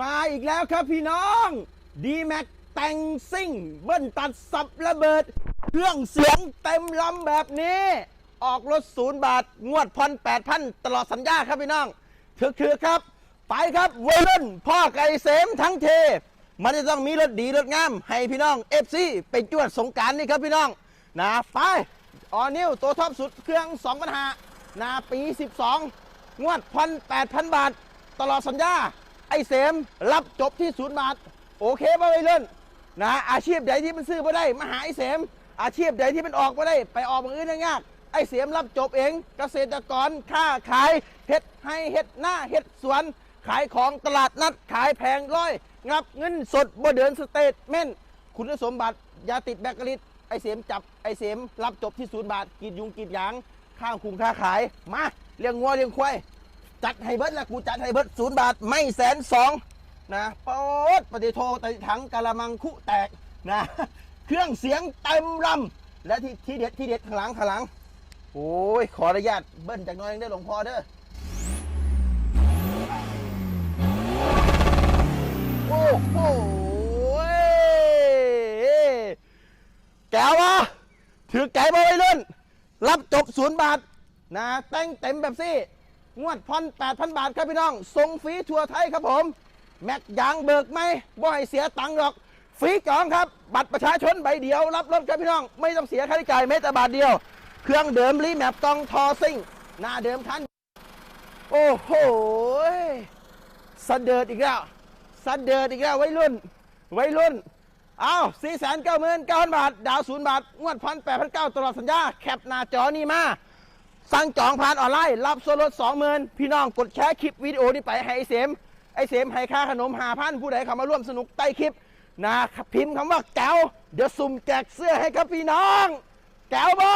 มาอีกแล้วครับพี่น้องดีแม็กแต่งซิ่ง เบิ้ลตัดสับระเบิด เครื่องเสียงเต็มลำแบบนี้ ออกรถศูนย์บาท งวดพันแปดพันตลอดสัญญาครับพี่น้องถือคือครับ ไปครับวัยรุ่นพ่อไก่เสมทั้งเท มันจะต้องมีรถดีรถงาม ให้พี่น้องเอฟซีไปจวดสงการนี่ครับพี่น้องนะไปออนิวตัวท็อปสุดเครื่อง2ปัญหานาปี 12 งวดพันแปดพันบาท ตลอดสัญญา ไอ้เสมรับจบที่ศูนย์บาท โอเคป่ะวัยรุ่นนะอาชีพใดที่มันซื้อมาได้มาหาไอ้เสม อาชีพใดที่มันออกมาได้ ไปออกอย่างอื่นยากๆไอ้เสียมรับจบเองเกษตรกรค้าขายเฮ็ดให้เฮ็ดหน้าเฮ็ดสวน ขายของตลาดนัดขายแพงร้อย งับเงินสดบ่เดินสเตทเมนคุณสมบัติยาติดแบคกริดไอเสียมจับไอเสียมรับจบที่ศูนย์บาทกีดยุงกีดยางข้างคุงค้าขายมาเลี้ยงงัวเลี้ยงควาย จัดให้เบิดละกูจัดให้เบิดศูนย์บาทไม่แสนสองนะปอดปฏิโทปฏิถังกะละมังคุแตกนะเครื่องเสียงเต็มลำและที่ที่เด็ดที่เด็ดข้างหลังข้างหลังโอ้ยขออนุญาตเบิ้ลจากน้อยนึงได้หลวงพ่อเด้อโอ้โหแกวะถือไก่มาไว้รุ่นรับจบศูนย์บาทนะแต่งเต็มแบบซี่ งวดพันแปดพันบาทครับพี่น้องส่งฟรีทั่วไทยครับผม แม็กยางเบิกไหมบ่ให้เสียตังค์หรอกฟรีจองครับ บัตรประชาชนใบเดียวรับรถครับพี่น้อง ไม่ต้องเสียค่าใช้จ่ายแม้แต่บาทเดียว เครื่องเดิมรีแมปต้องทอซิ่ง หน้าเดิมทันโอ้โหสะเดิดอีกแล้วสะเดิดอีกแล้ววัยรุ่นวัยรุ่นเอาสี่แสนเก้าหมื่นเก้าพันบาท ดาวศูนย์บาท งวดพันแปดพันเก้าตลอดสัญญา แคปหน้าจอนี่มา สั่งจองผ่านออนไลน์ รับส่วนลดสองหมื่นพี่น้องกดแชร์คลิปวิดีโอนี้ไปให้ไอเสมไอเสมให้ค่าขนมหาพันผู้ใดเข้ามาร่วมสนุกใต้คลิปนะพิมพ์คำว่าแก้วเดี๋ยวสุ่มแจกเสื้อให้ครับพี่น้อง แก้วบอ